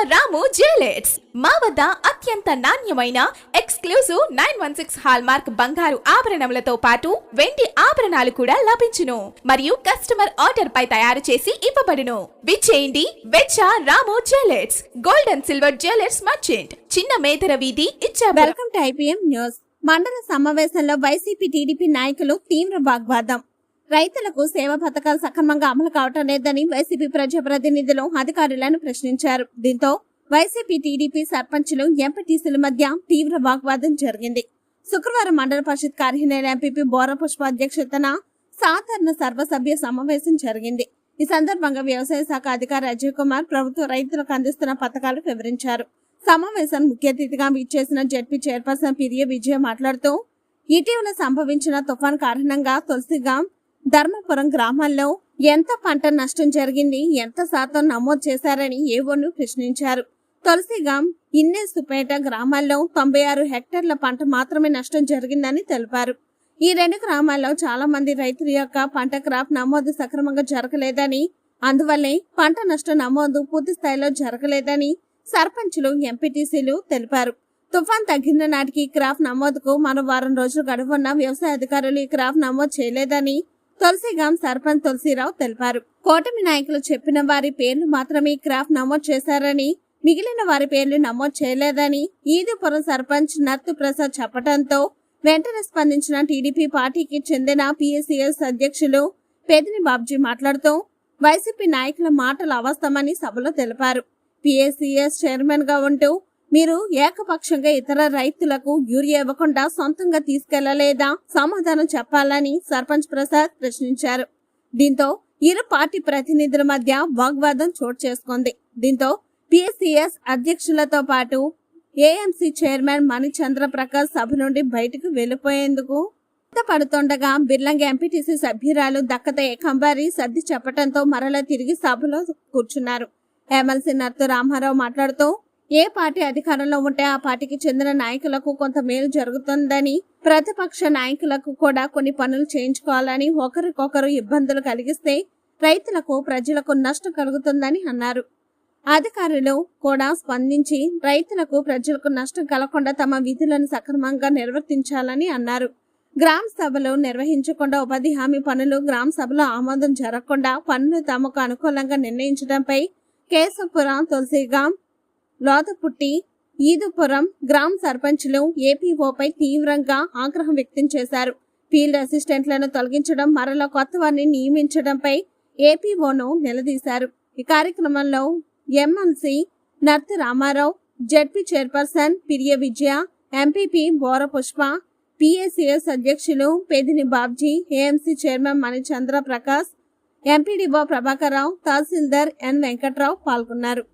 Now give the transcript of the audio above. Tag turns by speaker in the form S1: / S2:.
S1: రాము jewellers మా వద్ద అత్యంత నాణ్యమైన exclusive nine one six hallmark బంగారు ఆభరణములతో పాటు వెండి ఆభరణాలు కూడా లభించును. మరియు కస్టమర్ ఆర్డర్ పై తయారు చేసి ఇవ్వబడును. విచ్చేయండి Vechcha Ramu jewellers gold and silver jewellers merchant. చిన్న మేదర వీధి ఇచ్చా
S2: వెల్కమ్ టు ఐపీఎం న్యూస్. మండల సమావేశంలో వైసీపీ టీడీపీ నాయకులు తీవ్ర వాగ్వాదం. రైతులకు సేవ పథకాలు సక్రమంగా అమలు కావటం లేదని వైసీపీ ప్రజాప్రతినిధులు అధికారులను ప్రశ్నించారు. దీంతో వైసీపీ టీడీపీ సర్పంచులు ఎంపీటీసీల మధ్య తీవ్ర వాగ్వాదం జరిగింది. శుక్రవారం మండల పరిషత్ కార్యాలయం ఎంపీపీ బోర పుష్ప అధ్యక్షతన సాధారణ సర్వసభ్య సమావేశం జరిగింది. ఈ సందర్భంగా వ్యవసాయ శాఖ అధికారి అజయ్ కుమార్ ప్రభుత్వ రైతులకు అందిస్తున్న పథకాలు వివరించారు. సమావేశం ముఖ్య అతిథిగా విచ్చేసిన జడ్పీ చైర్పర్సన్ పిరియ విజయ మాట్లాడుతూ ఇటీవల సంభవించిన తుఫాన్ కారణంగా తులసిగాం ధర్మపురం గ్రామాల్లో ఎంత పంట నష్టం జరిగింది ఎంత శాతం నమోదు చేశారని ఏవోను ప్రశ్నించారు. తులసిగాం ఇన్నేసుపేట గ్రామాల్లో తొంభై ఆరు హెక్టార్ల పంట మాత్రమే నష్టం జరిగిందని తెలిపారు. ఈ రెండు గ్రామాల్లో చాలా మంది రైతుల యొక్క పంట క్రాప్ నమోదు సక్రమంగా జరగలేదని అందువల్లే పంట నష్టం నమోదు పూర్తి స్థాయిలో జరగలేదని సర్పంచులు ఎంపీటీసీలు తెలిపారు. తుఫాన్ తగ్గిన నాటికి క్రాప్ నమోదుకు మరో వారం రోజులు గడువున్న వ్యవసాయ అధికారులు ఈ క్రాప్ నమోదు చేయలేదని తులసిగాం సర్పంచ్ తులసిరావు తెలిపారు. కూటమి నాయకులు చెప్పిన వారి పేర్లు మాత్రమే క్రాఫ్ట్ నమోదు చేశారని మిగిలిన వారి పేర్లు నమోదు చేయలేదని ఈదుపురం సర్పంచ్ నర్తు ప్రసాద్ చెప్పడంతో వెంటనే స్పందించిన టీడీపీ పార్టీకి చెందిన పిఎస్సిఎస్ అధ్యక్షులు పెదిని బాబ్జీ మాట్లాడుతూ వైసీపీ నాయకుల మాటలు అవస్తమని సభలో తెలిపారు. పిఎస్సిఎస్ చైర్మన్గా ఉంటూ మీరు ఏకపక్షంగా ఇతర రైతులకు యూరియా ఇవ్వకుండా సొంతంగా తీసుకెళ్ళలేదా? సమాధానం చెప్పాలని సర్పంచ్ ప్రసాద్ ప్రశ్నించారు. దీంతో ఇరు పార్టీ ప్రతినిధుల మధ్య వాగ్వాదం చోటు చేసుకుంది. దీంతో పిఎస్సిఎస్ అధ్యక్షులతో పాటు ఏఎంసీ చైర్మన్ మణిచంద్ర ప్రకాష్ సభ నుండి బయటకు వెళ్ళిపోయేందుకు పడుతుండగా బిర్లంగ ఎంపీటీసీ సభ్యురాలు దక్కత ఏకంబారి సర్ది చెప్పడంతో మరలా తిరిగి సభలో కూర్చున్నారు. ఎమ్మెల్సీ నర్తు రామారావు మాట్లాడుతూ ఏ పార్టీ అధికారంలో ఉంటే ఆ పార్టీకి చెందిన నాయకులకు కొంత మేలు జరుగుతుందని ప్రతిపక్ష నాయకులకు కూడా కొన్ని పనులు చేయించుకోవాలని ఒకరికొకరు ఇబ్బందులు కలిగిస్తే రైతులకు ప్రజలకు నష్టం కలుగుతుందని అన్నారు. అధికారులు కూడా స్పందించి రైతులకు ప్రజలకు నష్టం కలగకుండా తమ విధులను సక్రమంగా నిర్వర్తించాలని అన్నారు. గ్రామ సభలు నిర్వహించకుండా ఉపాధి హామీ పనులు గ్రామ సభలో ఆమోదం జరగకుండా పనులు తమకు అనుకూలంగా నిర్ణయించడంపై కేశవపురం తులసిగాం లోతపుట్టి ఈదుపురం గ్రామ సర్పంచులు ఏపీఓపై తీవ్రంగా ఆగ్రహం వ్యక్తం చేశారు. ఫీల్డ్ అసిస్టెంట్లను తొలగించడం మరలా కొత్త వారిని నియమించడంపై ఏపీఓను నిలదీశారు. ఈ కార్యక్రమంలో MLC Narthi Ramarao ZP chairperson Piriya Vijaya MPP Bora Pushpa PSCS అధ్యక్షులు Pedini Babji AMC chairman Manichandra Prakash MPDO Prabhakar Rao tahsildar N Venkatrao పాల్గొన్నారు.